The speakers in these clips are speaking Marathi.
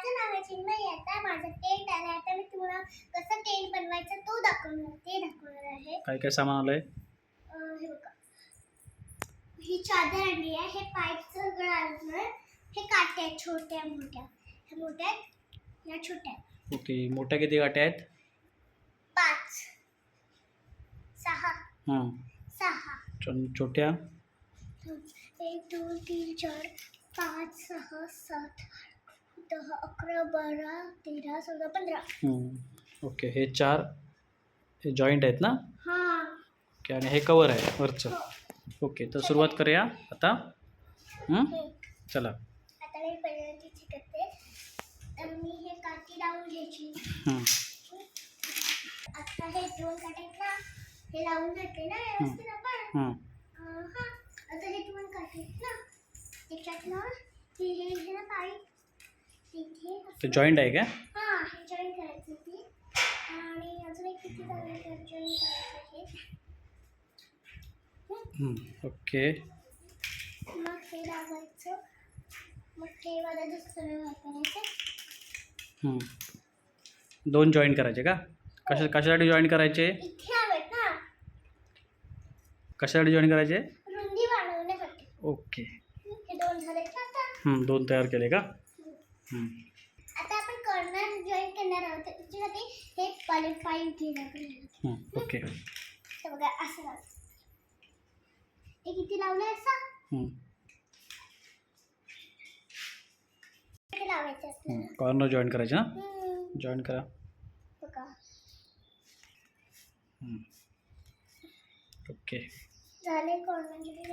माझं नाव आहे. चिन्मय आता माझं टेंट आलं आता मी तुम्हाला कसं टेंट बनवायचं तो दाखवणार ते दाखवणार आहे. काय काय सामान आलंय? अं, हे बघा. ही चादर आणली आहे. हे पाईपचं सगळं आणलं हे काट्या आहेत छोट्या मोठ्या. ह्या मोठ्या आहेत या छोट्या आहेत. ओके मोठ्या किती गाठ्या आहेत? पाच. सहा. हां. सहा. छो- छोट्या? एक दोन तीन चार पाच सहा सात आठ, दहा अकरा बारा तेरा चौदा पंधरा. हम्म. ओके हे चार हे जॉईंट आहेत ना? हां. ओके आणि हे कवर आहे वरचं. ओके तर सुरुवात करूया आता. हं? चला. आता मी पहिल्यांदा करते तर मी हे काठी लावून घ्यायची. हं. आता हे दोन काटे आहेत ना हे लावून घेतले ना व्यवस्थित आपण. हं. अं, हा. आता हे दोन आहेत ना त्याच्यातनं हे हे हे ना तिथे ते जॉईंट आहे का? हा हे जॉईन करायचं ते आणि अजून एक किती जॉईन करायचं हे हं. ओके मग हे लावायचं. मग हे मला दुसरं वापरायचं. हं. दोन जॉईंट करायचे का? कशा कशासाठी जॉईन करायचे? कशासाठी जॉईन करायचे? ओके हे दोन हं, तयार केले का? हं. आता आपण कॉर्नर जॉईन करणार आहोत. त्याच्यासाठी हे घेणार आपल्याला. ओके. तर बघा असं लाव. हे किती असं? लावायचं कॉर्नर जॉईन करायचे ना हम्म, जॉईन करा. बघा. ओके. झाले कॉर्नर जॉईन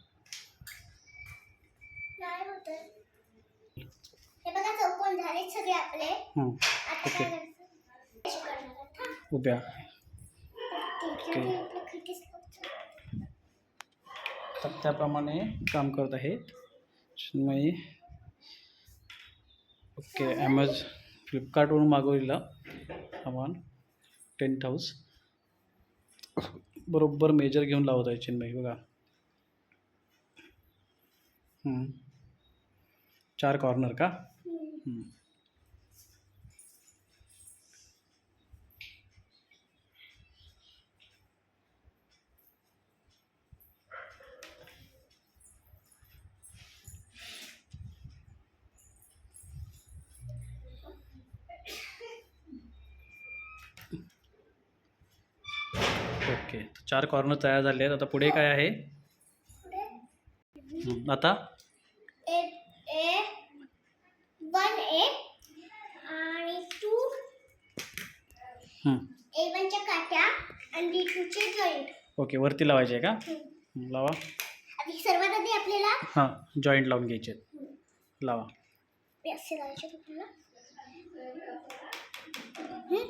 चौकोन झाले सगळे आपले हं. आता ओके. काय करायचं अशी करणार आहोत, हा. उभ्या ठीक आहे, आपलं खिडकीच लावायचं. तर त्याप्रमाणे काम करत आहे चिन्मयी ओके ॲमेझ फ्लिपकार्टवरून मागवलेलं सामान टेंट हाऊस बरोबर मेजर घेऊन लावत आहे चिन्मयी बघा. चार कॉर्नर का. ओके चार कॉर्नर तयार झाले आहेत. आता पुढे काय आहे. आता ए ए वन ए आणि टू हं. ए वनच्या काट्या आणि डी टूचे जॉईंट ओके वरती लावायचे आहे का लावा. आधी सर्वात आधी आपल्याला हां जॉईंट लावून घ्यायचे. लावा. हे असे लावायचे आपल्याला हम्म.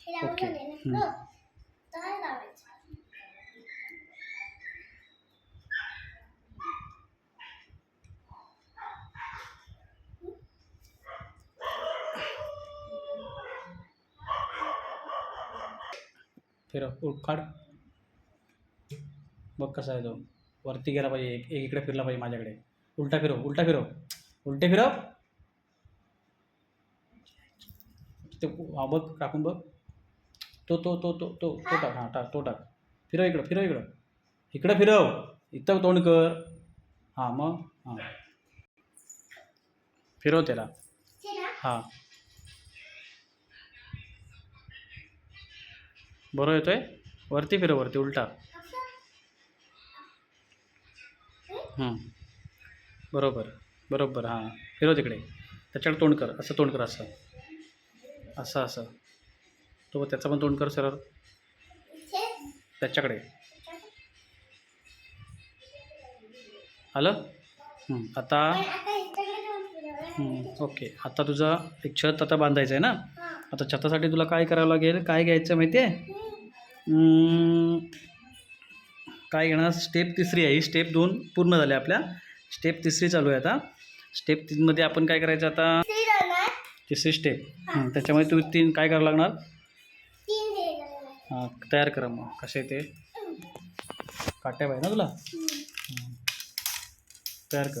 हे लावून ओके. झाले ना फिरव उठ काढ बघ कसा आहे तो वरती गेला पाहिजे एक एक इकडे फिरला पाहिजे माझ्याकडे। उलटा फिरव उलटा फिरव उलटे फिरव ते हा बघ टाकून बघ। तो तो तो तो तो तो टाक हाँ टाक तो टाक। फिरव इकडं फिरव इकडं। इकडं फिरव इथं तोंड कर। हाँ मग हाँ। फिरव त्याला? हे. बरोबर येतोय? वरती फिरव वरती उलटा. हं. बरोबर बरोबर हां. फिरव तिकडे. त्याच्याकडे तोंड कर. असं तोंड कर असं. असं असं. तो त्याचं पण तोंड कर सरळ. इथे त्याच्याकडे. आलं. आता? ओके. आता तुझा एक छत आता बांधायचं आहे ना? आता छतासाठी तुला काय करावं लागेल? काय घ्यायचं माहिती आहे. काय घेणार? स्टेप तिसरी आहे ही. स्टेप दोन पूर्ण झाल्या आपल्या. स्टेप तिसरी चालू आहे आता. स्टेप तीनमध्ये आपण काय करायचं आता? तिसरी स्टेप त्याच्यामध्ये तू तीन काय करावं लागणार? तीन हे हां तयार करा मग. कसे ते? काट्या पाहिजे ना तुला. तयार कर.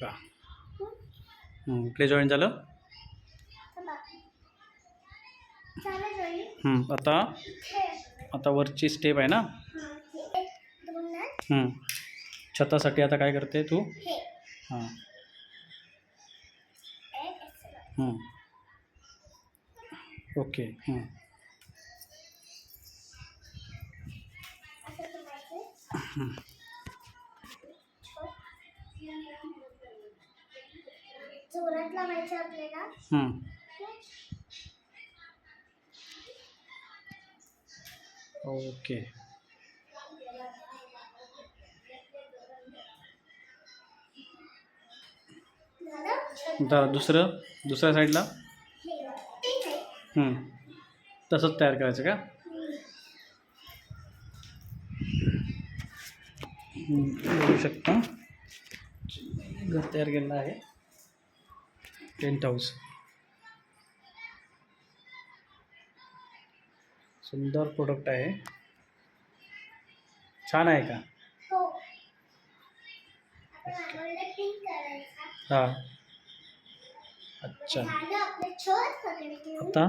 का कुठले जॉईन झालं? आता? आता वरची स्टेप आहे ना? छतासाठी आता काय करते तू? हां. ओके हम्म. जोरात लावायचं आपल्याला. ओके. दुसरं? दुसऱ्या साईडला. तसंच तयार करायचं का. बघू शकता. घर तयार केलेलं आहे. टेंट हाऊस सुंदर प्रोडक्ट आहे. छान आहे का? हो. आपण मागवलेलं पिंक करायचा. हां. अच्छा. झालं आपलं छत पकडे घेऊन. आता?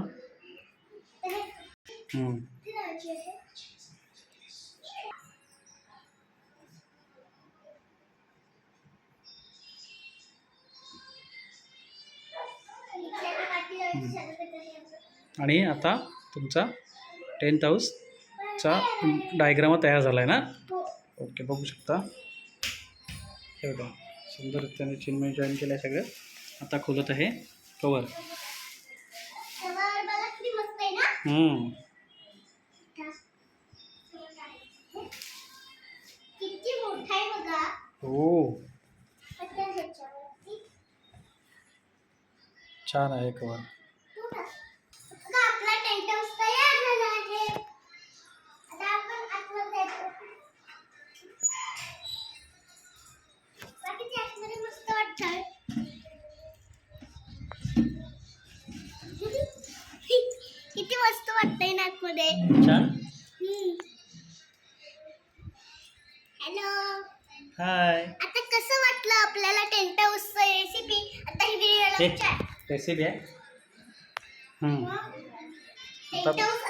आणि आता तुमचा टेंट हाऊसचा डायग्राम तयार झाला आहे ना? ओके बघू शकता. हे बघा सुंदर त्याने चिन्मय जॉईन केलं आहे सगळं. आता खोलत आहे कवर हो. छान आहे कवर मस्त वाटतंय ना आतमध्ये छान. हॅलो हाय आता कसं वाटलं आपल्याला टेंट हाऊसचं रेसिपी आता ही रेसिपी आहे. Tent house